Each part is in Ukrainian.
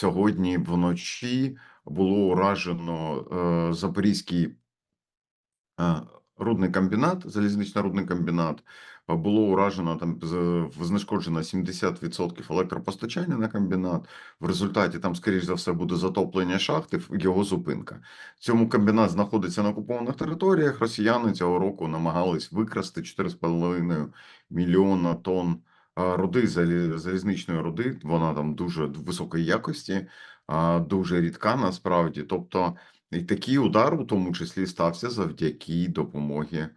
сьогодні вночі було уражено е, Запорізький е, рудний комбінат, залізничний рудний комбінат. Е, Було уражено там знешкоджено 70% електропостачання на комбінат. В результаті там, скоріш за все, буде затоплення шахти, його зупинка. Цьому комбінат знаходиться на окупованих територіях. Росіяни цього року намагались викрасти 4,5 мільйона тонн руди, залі- залізничної руди. Вона там дуже високої якості, дуже рідка насправді. Тобто, і такий удар, у тому числі, стався завдяки допомоги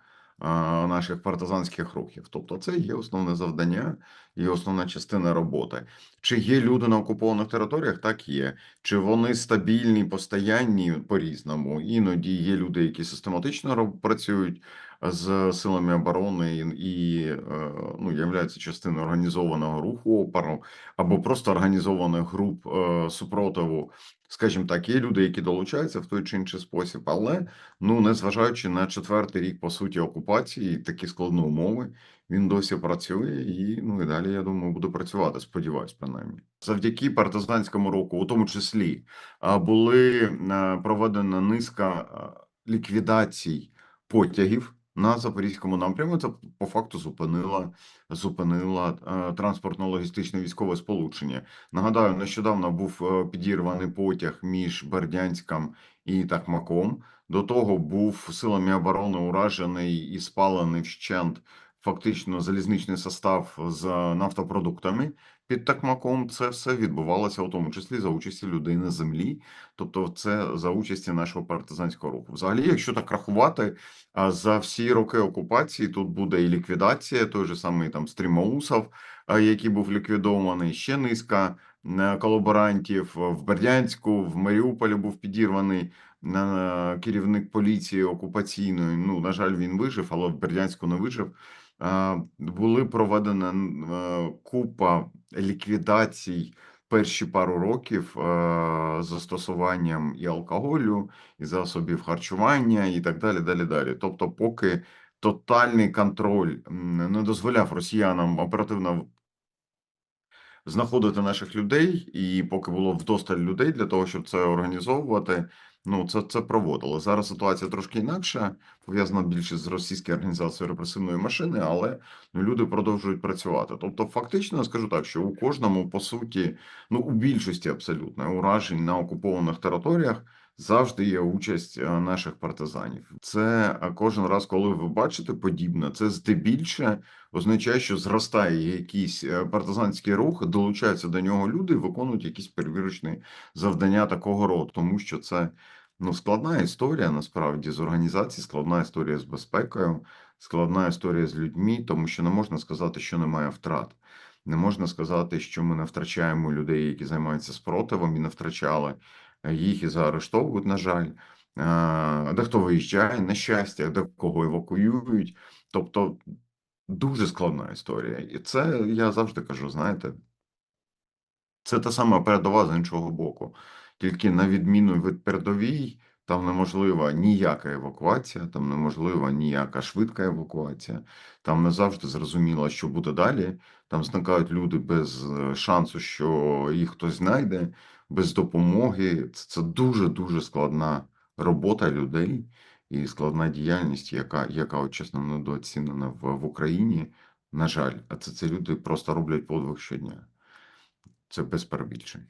наших партизанських рухів. Тобто, це є основне завдання і основна частина роботи. Чи є люди на окупованих територіях? Так є. Чи вони стабільні, постоянні по-різному? Іноді є люди, які систематично працюють з силами оборони і, і е, ну, являються частиною організованого руху опору або просто організованих груп е, супротиву. Скажімо так, є люди, які долучаються в той чи інший спосіб, але ну незважаючи на четвертий рік по суті окупації, такі складні умови, він досі працює і ну і далі, я думаю, буде працювати. Сподіваюсь, принаймні. Завдяки партизанському року, у тому числі, були е, проведена низка ліквідацій потягів на запорізькому напрямку. Це по факту зупинила зупинила е, транспортно-логістичне військове сполучення. Нагадаю, нещодавно був е, підірваний потяг між Бердянськом і Такмаком. До того був силами оборони уражений і спалений вщент фактично залізничний состав з нафтопродуктами під Такмаком. Це все відбувалося у тому числі за участі людей на землі, тобто це за участі нашого партизанського руху. Взагалі, якщо так рахувати, за всі роки окупації тут буде і ліквідація, той же самий там Стрімоусов, який був ліквідований, ще низка колаборантів в Бердянську, в Маріуполі був підірваний е, керівник поліції окупаційної. Ну, на жаль, він вижив, але в Бердянську не вижив. Е, Були проведена е, купа ліквідацій перші пару років е, застосуванням і алкоголю, і засобів харчування, і так далі. далі, далі. Тобто, поки тотальний контроль не дозволяв росіянам оперативно знаходити наших людей, і поки було вдосталь людей для того, щоб це організовувати. Ну, це це проводило. Зараз ситуація трошки інакша, пов'язана більше з російською організацією репресивної машини, але ну, люди продовжують працювати. Тобто, фактично, я скажу так, що у кожному, по суті, ну у більшості абсолютно уражень на окупованих територіях завжди є участь е, наших партизанів. Це е, кожен раз, коли ви бачите подібне, це здебільше означає, що зростає якийсь е, партизанський рух, долучаються до нього люди, і виконують якісь перевірочні завдання такого роду, тому що це ну складна історія насправді з організації, складна історія з безпекою, складна історія з людьми, тому що не можна сказати, що немає втрат. Не можна сказати, що ми не втрачаємо людей, які займаються спротивом, і не втрачали їх і заарештовують, на жаль. Е, Дехто виїжджає на щастя, декого евакуюють. Тобто дуже складна історія. І це я завжди кажу: знаєте, це та сама передова з іншого боку. Тільки на відміну від передовій, там неможлива ніяка евакуація, там неможлива ніяка швидка евакуація, там не завжди зрозуміло, що буде далі. Там зникають люди без е, шансу, що їх хтось знайде, без допомоги. Це, дуже дуже складна робота людей і складна діяльність, яка, яка чесно недооцінена в, в Україні. На жаль, а це, це люди просто роблять подвиг щодня. Це без перебільшень.